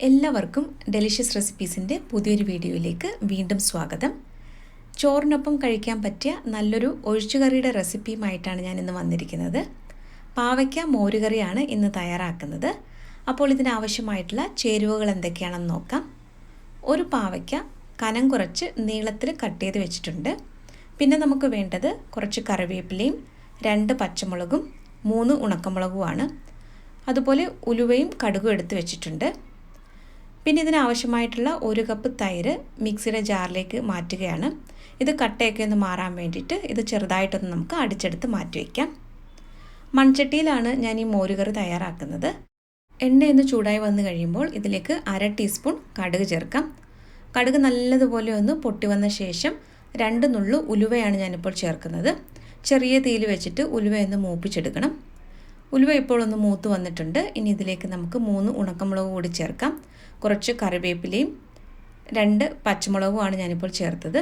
എല്ലാവർക്കും ഡെലിഷ്യസ് റെസിപ്പീസിന്റെ പുതിയൊരു വീഡിയോയിലേക്ക് വീണ്ടും സ്വാഗതം. ചോറിനൊപ്പം കഴിക്കാൻ പറ്റിയ നല്ലൊരു ഒഴിച്ചുകറിയുടെ റെസിപ്പിയുമായിട്ടാണ് ഞാൻ ഇന്ന് വന്നിരിക്കുന്നത്. പാവയ്ക്ക മോരുകറിയാണ് ഇന്ന് തയ്യാറാക്കുന്നത്. അപ്പോൾ ഇതിനാവശ്യമായിട്ടുള്ള ചേരുവകൾ എന്തൊക്കെയാണെന്ന് നോക്കാം. ഒരു പാവയ്ക്ക കനം കുറച്ച് നീളത്തിൽ കട്ട് ചെയ്ത് വെച്ചിട്ടുണ്ട്. പിന്നെ നമുക്ക് വേണ്ടത് കുറച്ച് കറിവേപ്പിലയും രണ്ട് പച്ചമുളകും മൂന്ന് ഉണക്കമുളകുമാണ്. അതുപോലെ ഉലുവയും കടുകും എടുത്ത് വെച്ചിട്ടുണ്ട്. പിന്നെ ഇതിനാവശ്യമായിട്ടുള്ള ഒരു കപ്പ് തൈര് മിക്സിയുടെ ജാറിലേക്ക് മാറ്റുകയാണ്. ഇത് കട്ടയൊക്കെ ഒന്ന് മാറാൻ വേണ്ടിയിട്ട് ഇത് ചെറുതായിട്ടൊന്ന് നമുക്ക് അടിച്ചെടുത്ത് മാറ്റി വയ്ക്കാം മൺചട്ടിയിലാണ് ഞാൻ ഈ മോരുകറി തയ്യാറാക്കുന്നത്. എണ്ണയൊന്ന് ചൂടായി വന്നു കഴിയുമ്പോൾ ഇതിലേക്ക് അര ടീസ്പൂൺ കടുക് ചേർക്കാം. കടുക് നല്ലതുപോലെ ഒന്ന് പൊട്ടി വന്ന ശേഷം രണ്ട് നുള്ളു ഉലുവയാണ് ഞാനിപ്പോൾ ചേർക്കുന്നത്. ചെറിയ തീയിൽ വെച്ചിട്ട് ഉലുവയൊന്ന് മൂപ്പിച്ചെടുക്കണം. ഉലുവ ഇപ്പോൾ ഒന്ന് മൂത്ത് വന്നിട്ടുണ്ട്. ഇനി ഇതിലേക്ക് നമുക്ക് മൂന്ന് ഉണക്കമുളക് കൂടി ചേർക്കാം. കുറച്ച് കറിവേപ്പിലയും രണ്ട് പച്ചമുളകുമാണ് ഞാനിപ്പോൾ ചേർത്തത്.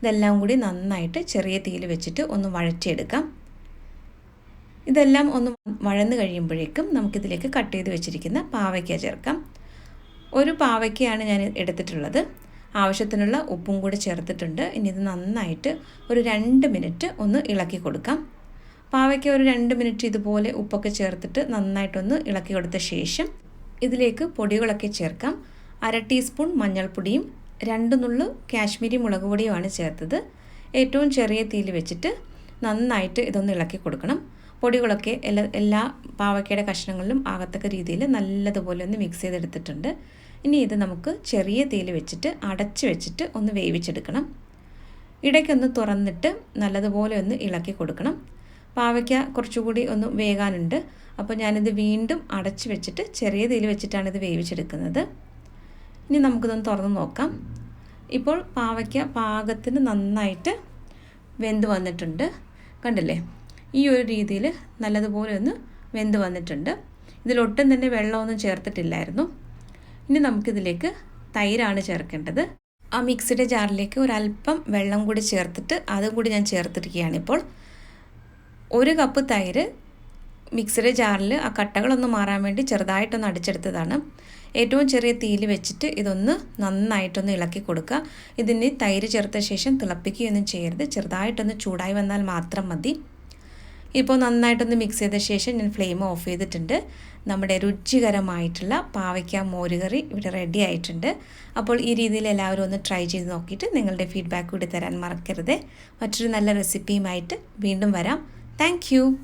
ഇതെല്ലാം കൂടി നന്നായിട്ട് ചെറിയ തീയിൽ വെച്ചിട്ട് ഒന്ന് വഴറ്റിയെടുക്കാം. ഇതെല്ലാം ഒന്ന് വഴന്ന് കഴിയുമ്പോഴേക്കും നമുക്കിതിലേക്ക് കട്ട് ചെയ്ത് വെച്ചിരിക്കുന്ന പാവയ്ക്ക ചേർക്കാം. ഒരു പാവയ്ക്കയാണ് ഞാൻ എടുത്തിട്ടുള്ളത്. ആവശ്യത്തിനുള്ള ഉപ്പും കൂടി ചേർത്തിട്ടുണ്ട്. ഇനി ഇത് നന്നായിട്ട് ഒരു രണ്ട് മിനിറ്റ് ഒന്ന് ഇളക്കി കൊടുക്കാം. പാവയ്ക്ക ഒരു രണ്ട് മിനിറ്റ് ഇതുപോലെ ഉപ്പൊക്കെ ചേർത്തിട്ട് നന്നായിട്ടൊന്ന് ഇളക്കി കൊടുത്ത ശേഷം ഇതിലേക്ക് പൊടികളൊക്കെ ചേർക്കാം. അര ടീസ്പൂൺ മഞ്ഞൾപ്പൊടിയും രണ്ട് നുള്ളു കാശ്മീരി മുളക് പൊടിയുമാണ് ചേർത്തത്. ഏറ്റവും ചെറിയ തീയിൽ വെച്ചിട്ട് നന്നായിട്ട് ഇതൊന്ന് ഇളക്കി കൊടുക്കണം. പൊടികളൊക്കെ എല്ലാ എല്ലാ പാവയ്ക്കയുടെ കഷ്ണങ്ങളിലും ആകത്തക്ക രീതിയിൽ നല്ലതുപോലെ ഒന്ന് മിക്സ് ചെയ്തെടുത്തിട്ടുണ്ട്. ഇനി ഇത് നമുക്ക് ചെറിയ തീയിൽ വെച്ചിട്ട് അടച്ച് വെച്ചിട്ട് ഒന്ന് വേവിച്ചെടുക്കണം. ഇടയ്ക്കൊന്ന് തുറന്നിട്ട് നല്ലതുപോലെ ഒന്ന് ഇളക്കി കൊടുക്കണം. പാവയ്ക്ക കുറച്ചുകൂടി ഒന്ന് വേകാനുണ്ട്. അപ്പോൾ ഞാനിത് വീണ്ടും അടച്ചു വെച്ചിട്ട് ചെറിയ തീയിൽ വെച്ചിട്ടാണ് ഇത് വേവിച്ചെടുക്കുന്നത്. ഇനി നമുക്കിതൊന്ന് തുറന്ന് നോക്കാം. ഇപ്പോൾ പാവയ്ക്ക പാകത്തിന് നന്നായിട്ട് വെന്ത് വന്നിട്ടുണ്ട്. കണ്ടില്ലേ? ഈ ഒരു രീതിയിൽ നല്ലതുപോലെ ഒന്ന് വെന്ത് വന്നിട്ടുണ്ട്. ഇതിലൊട്ടും തന്നെ വെള്ളമൊന്നും ചേർത്തിട്ടില്ലായിരുന്നു. ഇനി നമുക്കിതിലേക്ക് തൈരാണ് ചേർക്കേണ്ടത്. ആ മിക്സിയുടെ ജാറിലേക്ക് ഒരല്പം വെള്ളം കൂടി ചേർത്തിട്ട് അതും കൂടി ഞാൻ ചേർത്തിരിക്കുകയാണ് ഇപ്പോൾ. ഒരു കപ്പ് തൈര് മിക്സിയുടെ ജാറിൽ ആ കട്ടകളൊന്ന് മാറാൻ വേണ്ടി ചെറുതായിട്ടൊന്ന് അടിച്ചെടുത്തതാണ്. ഏറ്റവും ചെറിയ തീയിൽ വെച്ചിട്ട് ഇതൊന്ന് നന്നായിട്ടൊന്ന് ഇളക്കി കൊടുക്കുക. ഇതിന് തൈര് ചേർത്ത ശേഷം തിളപ്പിക്കുകയൊന്നും ചെയ്യരുത്. ചെറുതായിട്ടൊന്ന് ചൂടായി വന്നാൽ മാത്രം മതി. ഇപ്പോൾ നന്നായിട്ടൊന്ന് മിക്സ് ചെയ്ത ശേഷം ഞാൻ ഫ്ലെയിം ഓഫ് ചെയ്തിട്ടുണ്ട്. നമ്മുടെ രുചികരമായിട്ടുള്ള പാവയ്ക്ക മോരുകറി ഇവിടെ റെഡി ആയിട്ടുണ്ട്. അപ്പോൾ ഈ രീതിയിൽ എല്ലാവരും ഒന്ന് ട്രൈ ചെയ്ത് നോക്കിയിട്ട് നിങ്ങളുടെ ഫീഡ്ബാക്ക് കൂടി തരാൻ മറക്കരുത്. മറ്റൊരു നല്ല റെസിപ്പിയുമായിട്ട് വീണ്ടും വരാം. Thank you.